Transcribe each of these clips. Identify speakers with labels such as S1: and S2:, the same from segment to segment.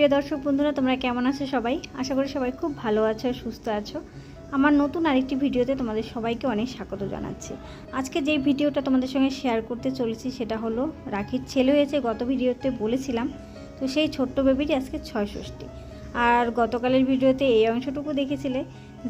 S1: প্রিয় দর্শক বন্ধুরা, তোমরা কেমন আছো সবাই? আশা করি সবাই খুব ভালো আছো, সুস্থ আছো। আমার নতুন আরেকটি ভিডিওতে তোমাদের সবাইকে অনেক স্বাগত জানাচ্ছি। আজকে যে ভিডিওটা তোমাদের সঙ্গে শেয়ার করতে চলেছি সেটা হলো, রাখির ছেলে হয়েছে, গত ভিডিওতে বলেছিলাম, তো সেই ছোট্ট বেবিটি আজকে ছয় ষষ্ঠী আর গতকালের ভিডিওতে এই অংশটুকু দেখেছিলে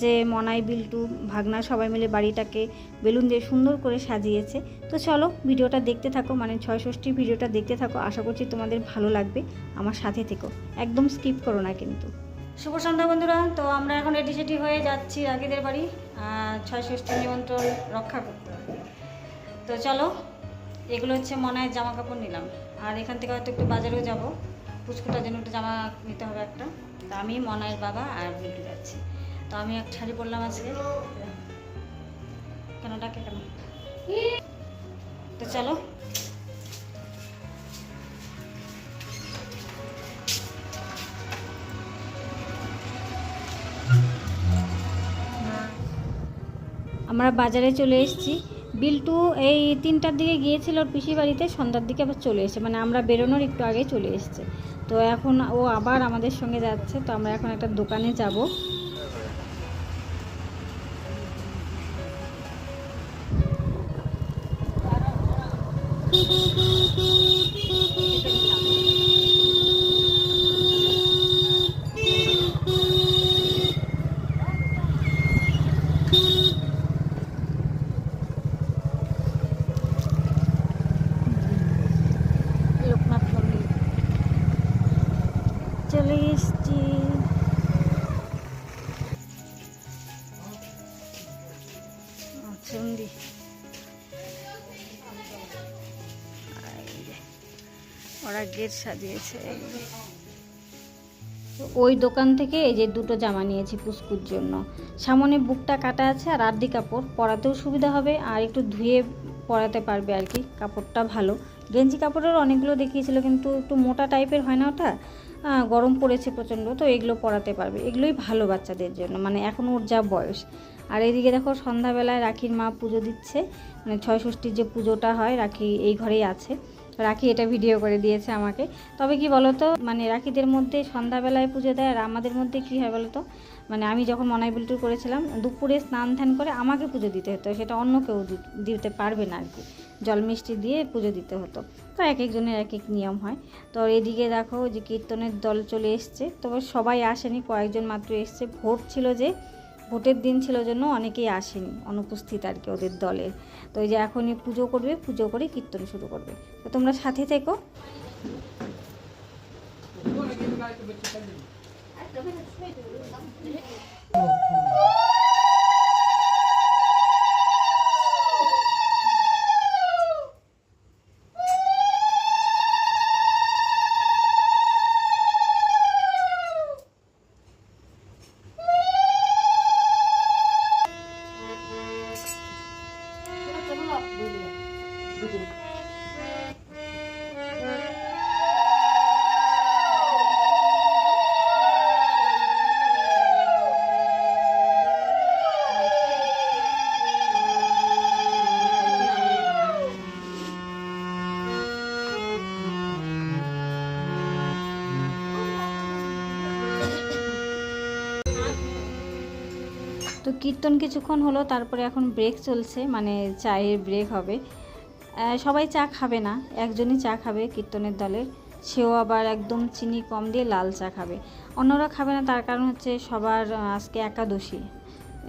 S1: যে মনাই, বিল্টু, ভাগনা সবাই মিলে বাড়িটাকে বেলুন দিয়ে সুন্দর করে সাজিয়েছে। তো চলো ভিডিওটা দেখতে থাকো মানে ছয় ষষ্ঠীর ভিডিওটা দেখতে থাকো। আশা করছি তোমাদের ভালো লাগবে। আমার সাথে থেকো। একদম স্কিপ করো না কিন্তু। শুভ সন্ধ্যা বন্ধুরা। তো আমরা এখন রেডি সেটি হয়ে যাচ্ছি রাগিদের বাড়ি ছয় ষষ্ঠীর নিমন্ত্রণ রক্ষা করতে। তো চলো, এগুলো হচ্ছে মনায় জামা কাপড় নিলাম। আর এখান থেকে হয়তো একটু বাজারেও যাব। পুচকুটার জন্য একটু জামা নিতে হবে একটা। তো আমি মনায়ের বাবা আর বিল্টু যাচ্ছি। তো আমি এক শাড়ি পরলাম আজকে। কেন, ডাকে কেন? তো চলো। আমরা বাজারে চলে এসেছি। বিল্টু এই তিনটার দিকে গিয়েছিল ওর পিসি বাড়িতে, সন্ধ্যার দিকে আবার চলে এসেছে। মানে আমরা বেরোনোর একটু আগে চলে এসেছে। তো এখন ও আবার আমাদের সঙ্গে যাচ্ছে। তো আমরা এখন একটা দোকানে যাব। ওরা গেট সাজিয়েছে। ওই দোকান থেকে এই যে দুটো জামা নিয়েছি পুস্কুর জন্য। সামনে বুকটা কাটা আছে আর আর্ধি কাপড়, পরাতেও সুবিধা হবে আর একটু ধুয়ে পরাতে পারবে আর কি, কাপড়টা ভালো। গেঞ্জি কাপড়ের অনেকগুলো দেখিয়েছিল কিন্তু একটু মোটা টাইপের হয় না ওটা? গরম পড়েছে প্রচণ্ড, তো এগুলো পরাতে পারবে। এগুলোই ভালো বাচ্চাদের জন্য মানে এখন ওর যা বয়স। আর এদিকে দেখো সন্ধ্যাবেলায় রাখির মা পুজো দিচ্ছে মানে ছয় ষষ্ঠীর যে পুজোটা হয়, রাখি এই ঘরেই আছে। রাখি এটা ভিডিও করে দিয়েছে আমাকে। তবে কি বলতো মানে রাখিদের মধ্যে সন্ধ্যাবেলায় পুজো দেয়, আর আমাদের মধ্যে কি হয় বলতো মানে আমি যখন মনাই বিল্টুর করেছিলাম, দুপুরে স্নান ধ্যান করে আমাকে পুজো দিতে হতো। সেটা অন্য কেউ দিতে পারবে না আর কি। জল মিষ্টি দিয়ে পুজো দিতে হতো। তো এক একজনের এক এক নিয়ম হয়। তো এদিকে দেখো যে কীর্তনের দল চলে এসছে। তবে সবাই আসেনি, কয়েকজন মাত্র এসছে। ভোট ছিল যে ভোটের দিন ছিল জন্য অনেকেই আসেনি, অনুপস্থিত আর কি ওদের দলে। তো ওই যে এখনই পুজো করবে, পুজো করে কীর্তন শুরু করবে। তো তোমরা সাথে থেকো। 不是这不 তো কীর্তন কিছুক্ষণ হলো, তারপরে এখন ব্রেক চলছে মানে চায়ের ব্রেক হবে। সবাই চা খাবে না, একজনই চা খাবে কীর্তনের দলের সেও আবার একদম চিনি কম দিয়ে লাল চা খাবে। অন্যরা খাবে না, তার কারণ হচ্ছে সবার আজকে একাদশী,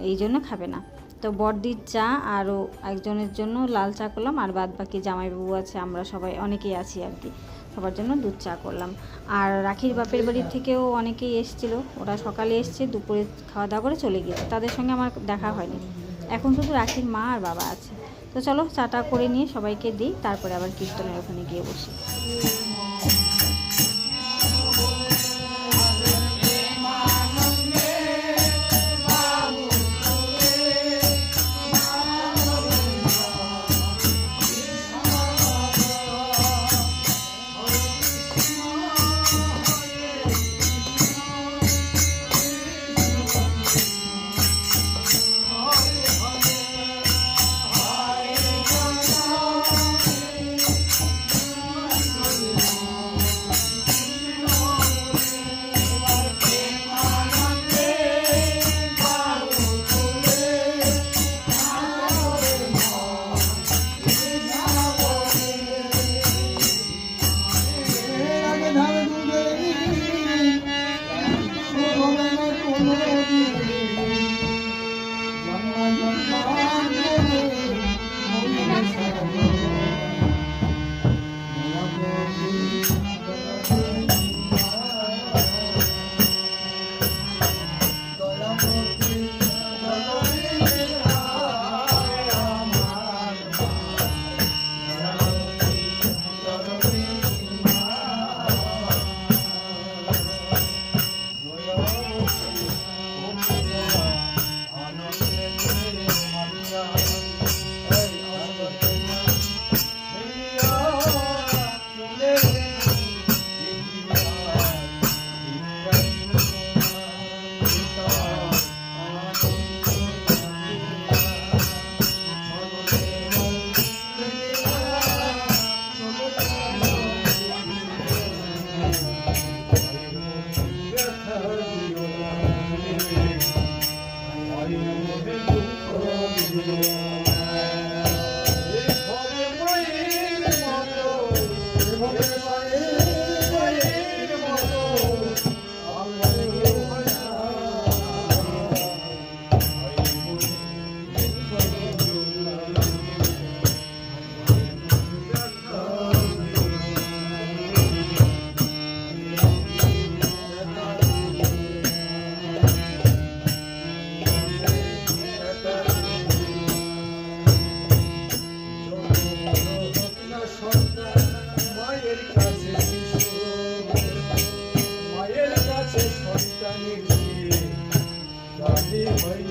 S1: এই জন্য খাবে না। তো বড়দির চা আরও একজনের জন্য লাল চা করলাম, আর বাদ বাকি জামাইবাবু আছে, আমরা সবাই অনেকেই আছি আর কি। সবার জন্য দুধ চা করলাম। আর রাখির বাপের বাড়ির থেকেও অনেকেই এসছিল। ওরা সকালে এসছে, দুপুরে খাওয়া দাওয়া করে চলে গিয়েছে। তাদের সঙ্গে আমার দেখা হয়নি। এখন শুধু রাখির মা আর বাবা আছে। তো চলো চাটা করে নিয়ে সবাইকে দিই, তারপরে আবার কীর্তনের ওখানে গিয়ে বসি।
S2: Krishna. দামি হয়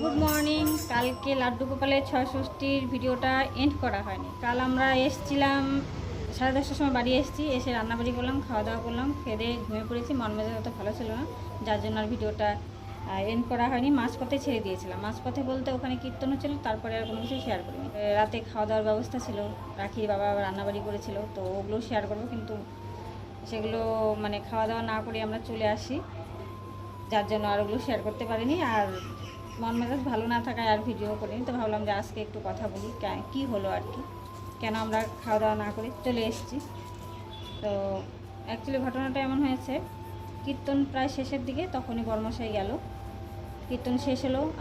S1: গুড মর্নিং কালকে লাড্ডু গোপালের ছয় ষষ্ঠীর ভিডিওটা এন্ড করা হয়নি। কাল আমরা এসছিলাম, সাড়ে দশটার সময় বাড়ি এসেছি, এসে রান্নাবাড়ি করলাম খাওয়া দাওয়া করলাম, খেয়ে ঘুমিয়ে পড়েছি, মন মেজাজ অত ভালো ছিল না, যার জন্য আর ভিডিওটা এন্ড করা হয়নি। মাঝপথে ছেড়ে দিয়েছিলাম। মাঝপথে বলতে ওখানে কীর্তন হচ্ছিল তারপরে আর কোনো কিছু শেয়ার করিনি। রাতে খাওয়া দাওয়ার ব্যবস্থা ছিল, রাখির বাবা রান্নাবাড়ি করেছিল, তো ওগুলো শেয়ার করব, কিন্তু সেগুলো মানে খাওয়া দাওয়া না করে আমরা চলে আসি। যার জন্য আর ওগুলো শেয়ার করতে পারিনি। আর মন মেজাজ ভালো না থাকায় আর ভিডিও করিনি। তো ভাবলাম যে আজকে একটু কথা বলি, কে- হলো আর কি? কেন আমরা খাওয়া দাওয়া না করে? চলে এসেছি। তো অ্যাকচুয়ালি ঘটনাটা এমন হয়েছে, কীর্তন প্রায় শেষের দিকে তখনই বর্মশাই গেল। কীর্তন শেষ হলো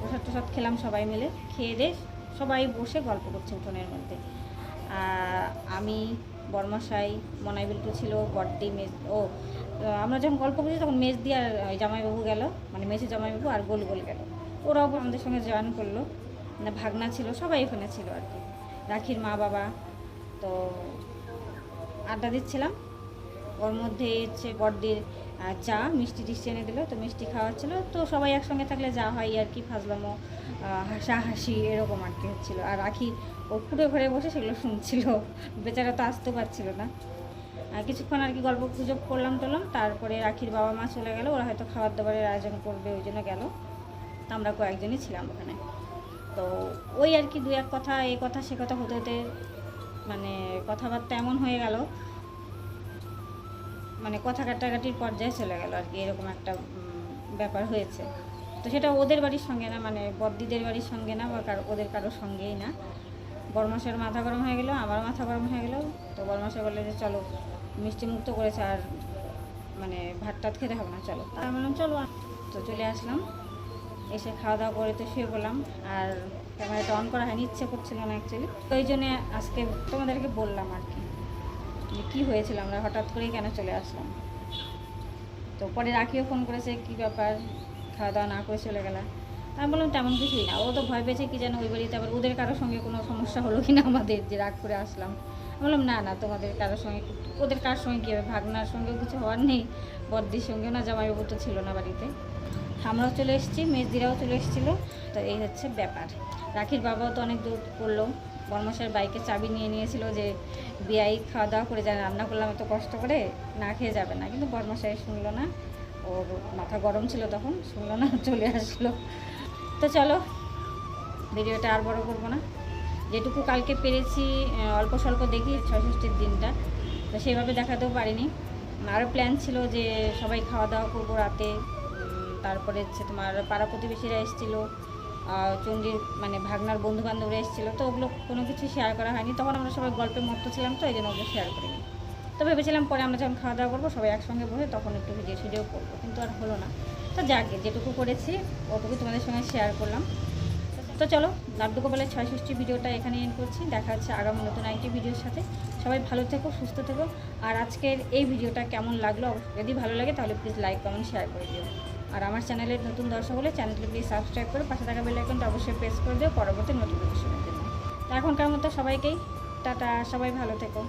S1: প্রসাদ টসাদ খেলাম সবাই মিলে। খেয়ে দিয়ে সবাই বসে গল্প করছে উঠোনের মধ্যে। আমি বর্মশাই মনাই বিল্টু ছিল বড্ডি মেজ ও আমরা যখন গল্প করছি তখন মেজ দিয়ে আর জামাইবাবু গেল মানে মেজে জামাইবাবু আর গোল গোল গেল। ওরাও আমাদের সঙ্গে জয়েন করল। মানে ভাগনা ছিল সবাই এখানে ছিল আর কি। রাখির মা বাবা তো আড্ডা দিচ্ছিলাম। ওর মধ্যে হচ্ছে বড়দির আহ, চা মিষ্টি টিষ্টি এনে দিল তো মিষ্টি খাওয়া খাওয়াচ্ছিল তো সবাই একসঙ্গে থাকলে যা হয় আর কি ফাজলামো হাসাহাসি এরকম আর কি হচ্ছিল। আর রাখি ও পুরো ঘরে বসে সেগুলো শুনছিল। বেচারা তো আসতে পারছিল না। আর কিছুক্ষণ আর কি গল্প গুজব করলাম টলাম, তারপরে রাখির বাবা মা চলে গেল, ওরা হয়তো খাবার দাবারের আয়োজন করবে, ওই জন্য গেল। তো আমরা কয়েকজনই ছিলাম ওখানে। তো ওই আর কি দু এক কথা এই কথা, সে কথা হতে হতে মানে কথাবার্তা এমন হয়ে গেল মানে কথা কাটাকাটির পর্যায়ে চলে গেল আর কি, এরকম একটা ব্যাপার হয়েছে। তো সেটা ওদের বাড়ির সঙ্গে না মানে বদ্দিদের বাড়ির সঙ্গে না, বা কারও, ওদের কারোর সঙ্গেই না। বরমাসের মাথা গরম হয়ে গেল আমার মাথা গরম হয়ে গেল। তো বরমাসে বললে যে, চলো মিষ্টি মুক্ত করেছে আর মানে ভাত টাত খেতে হবে না, চলো। তাই বললাম, চলো। তো চলে আসলাম। এসে খাওয়া দাওয়া করে তো শুয়ে পড়লাম। আর ক্যামেরাটা অন করা হয়নি, ইচ্ছে করছিল না অ্যাকচুয়ালি তো এই জন্যে আজকে তোমাদেরকে বললাম আর কি, যে কী হয়েছিল, আমরা হঠাৎ করেই কেন চলে আসলাম। তো পরে রাখিও ফোন করেছে, কি ব্যাপার খাওয়া দাওয়া না করে চলে গেলা। আমি বললাম তেমন কিছুই না। ও তো ভয় পেয়েছে কি যেন ওই বাড়িতে আবার ওদের কারোর সঙ্গে কোনো সমস্যা হলো কি না আমাদের, যে রাগ করে আসলাম। আমি বললাম, না না, তোমাদের কারোর সঙ্গে ওদের কার সঙ্গে কী হবে? ভাগনার সঙ্গেও কিছু হওয়ার নেই। বর্দির সঙ্গেও না জামাইবাবু তো ছিল না বাড়িতে। আমরাও চলে এসেছি, মেজদিরাও চলে এসেছিল। তো এই হচ্ছে ব্যাপার। রাখির বাবাও তো অনেক দূর করল বর্মশার বাইকে চাবি নিয়ে নিয়েছিল যে, বিয়াই খাওয়া দাওয়া করে যায় রান্না করলাম এত কষ্ট করে, না খেয়ে যাবে না। কিন্তু বর্মশাই শুনলো না। ওর মাথা গরম ছিল তখন, শুনলো না, চলে আসলো। তো চলো, ভিডিওটা আর বড় করব না। যেটুকু কালকে পেরেছি অল্প স্বল্প দেখি, ছয়ষষ্ঠীর দিনটা। তো সেভাবে দেখাতেও পারিনি। আরও প্ল্যান ছিল যে সবাই খাওয়া দাওয়া করব রাতে। তারপরে হচ্ছে তোমার পাড়া প্রতিবেশীরা এসেছিল। চণ্ডীর মানে ভাগনার বন্ধু বান্ধবরা এসেছিল। তো ওগুলো কোনো কিছু শেয়ার করা হয়নি। তখন আমরা সবাই গল্পে মত্ত ছিলাম তো এই জন্য ওগুলো শেয়ার করিনি। তো ভেবেছিলাম পরে আমরা যখন খাওয়া দাওয়া করব, সবাই একসঙ্গে বসে তখন একটু ভিডিও ভিডিও করব। কিন্তু আর হলো না। তো যাকে, যেটুকু করেছি, ওটুকু তোমাদের সঙ্গে শেয়ার করলাম। তো চলো লাড্ডু গোপালের ছয় ষষ্ঠী ভিডিওটা এখানে এন্ড করছি। দেখা হচ্ছে আগামী নতুন আরেকটি ভিডিওর সাথে। সবাই ভালো থেকো, সুস্থ থেকো। আর আজকের এই ভিডিওটা কেমন লাগল, যদি ভালো লাগে তাহলে প্লিজ লাইক কমেন্ট শেয়ার করে দিও। আর আমার চ্যানেলের নতুন দর্শক হলে চ্যানেলটি প্লিজ সাবস্ক্রাইব করে পাশে থাকা বেল আইকনটা অবশ্যই প্রেস করে দিও, পরবর্তী নোটিফিকেশনের জন্য এখনকার মতো সবাইকেই, টাটা, সবাই ভালো থেকো।